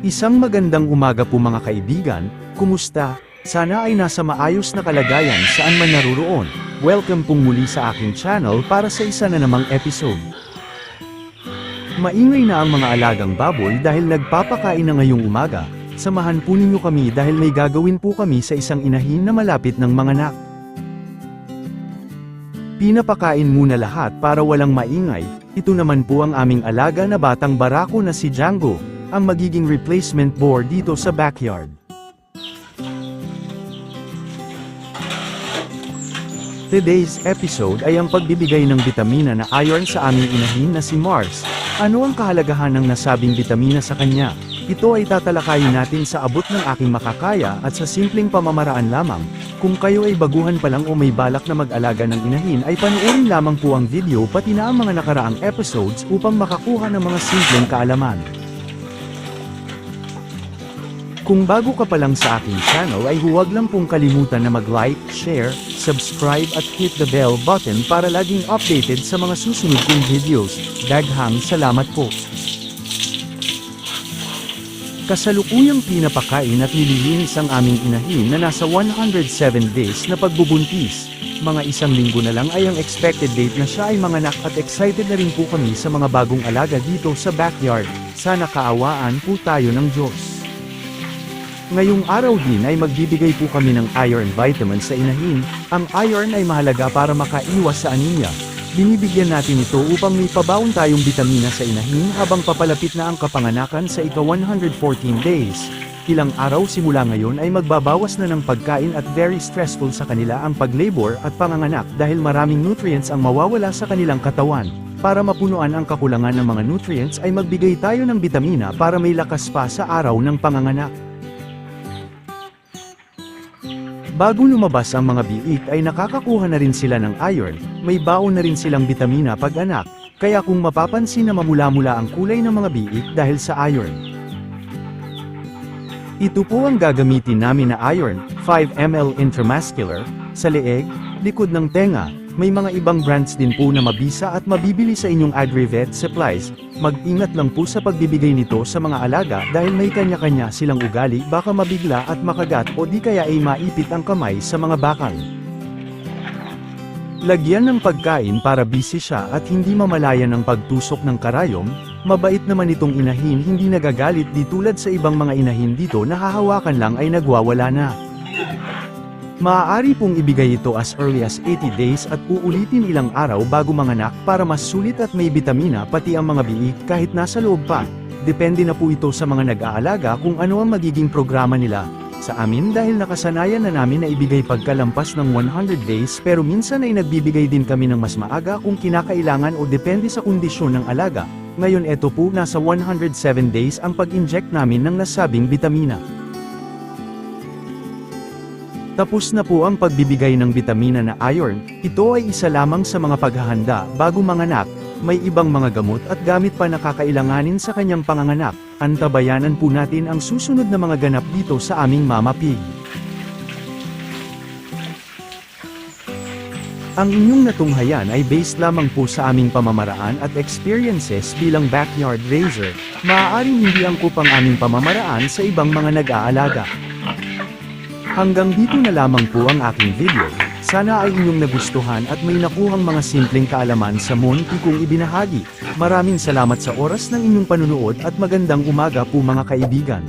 Isang magandang umaga po mga kaibigan, kumusta? Sana ay nasa maayos na kalagayan saan man naruroon. Welcome pong muli sa aking channel para sa isa na namang episode. Maingay na ang mga alagang baboy dahil nagpapakain na ngayong umaga. Samahan po ninyo kami dahil may gagawin po kami sa isang inahin na malapit ng mga nak. Pinapakain muna lahat para walang maingay, ito naman po ang aming alaga na batang barako na si Django, ang magiging replacement boar dito sa backyard. Today's episode ay ang pagbibigay ng bitamina na iron sa aming inahin na si Mars. Ano ang kahalagahan ng nasabing bitamina sa kanya? Ito ay tatalakayin natin sa abot ng aking makakaya at sa simpleng pamamaraan lamang. Kung kayo ay baguhan pa lang o may balak na mag-alaga ng inahin ay panoorin lamang po ang video pati na ang mga nakaraang episodes upang makakuha ng mga simpleng kaalaman. Kung bago ka pa lang sa aking channel ay huwag lang pong kalimutan na mag-like, share, subscribe at hit the bell button para laging updated sa mga susunod kong videos. Daghang salamat po. Kasalukuyang pinapakain at nililinis ang aming inahin na nasa 107 days na pagbubuntis. Mga isang linggo na lang ay ang expected date na siya ay manganak at excited na rin po kami sa mga bagong alaga dito sa backyard. Sana kaawaan po tayo ng Diyos. Ngayong araw din ay magbibigay po kami ng iron vitamin sa inahin. Ang iron ay mahalaga para makaiwas sa anemia. Binibigyan natin ito upang may pabaon tayong bitamina sa inahin habang papalapit na ang kapanganakan sa ika-114 days. Ilang araw simula ngayon ay magbabawas na ng pagkain at very stressful sa kanila ang paglabor at panganganak dahil maraming nutrients ang mawawala sa kanilang katawan. Para mapunuan ang kakulangan ng mga nutrients ay magbigay tayo ng bitamina para may lakas pa sa araw ng panganganak. Bago lumabas ang mga biik ay nakakakuha na rin sila ng iron, may baon na rin silang bitamina pag anak, kaya kung mapapansin na mamula-mula ang kulay ng mga biik dahil sa iron. Ito po ang gagamitin namin na iron, 5 ml intramuscular, sa leeg, likod ng tenga, may mga ibang brands din po na mabisa at mabibili sa inyong AgriVet supplies. Mag-ingat lang po sa pagbibigay nito sa mga alaga dahil may kanya-kanya silang ugali baka mabigla at makagat o di kaya ay maipit ang kamay sa mga bakal. Lagyan ng pagkain para busy siya at hindi mamalayan ng pagtusok ng karayom, mabait naman itong inahin hindi nagagalit di tulad sa ibang mga inahin dito na hahawakan lang ay nagwawala na. Maaari pong ibigay ito as early as 80 days at uulitin ilang araw bago manganak para mas sulit at may bitamina pati ang mga biik kahit nasa loob pa. Depende na po ito sa mga nag-aalaga kung ano ang magiging programa nila. Sa amin dahil nakasanayan na namin na ibigay pagkalampas ng 100 days pero minsan ay nagbibigay din kami ng mas maaga kung kinakailangan o depende sa kondisyon ng alaga. Ngayon eto po nasa 107 days ang pag-inject namin ng nasabing bitamina. Tapos na po ang pagbibigay ng bitamina na iron, ito ay isa lamang sa mga paghahanda bago manganak, may ibang mga gamot at gamit pa na kakailanganin sa kanyang panganganak, antabayanan po natin ang susunod na mga ganap dito sa aming Mama Pig. Ang inyong natunghayan ay based lamang po sa aming pamamaraan at experiences bilang backyard raiser, maaaring hindi angkop ang aming pamamaraan sa ibang mga nag-aalaga. Hanggang dito na lamang po ang aking video, sana ay inyong nagustuhan at may nakuhang mga simpleng kaalaman sa munti kong ibinahagi. Maraming salamat sa oras ng inyong panunood at magandang umaga po mga kaibigan.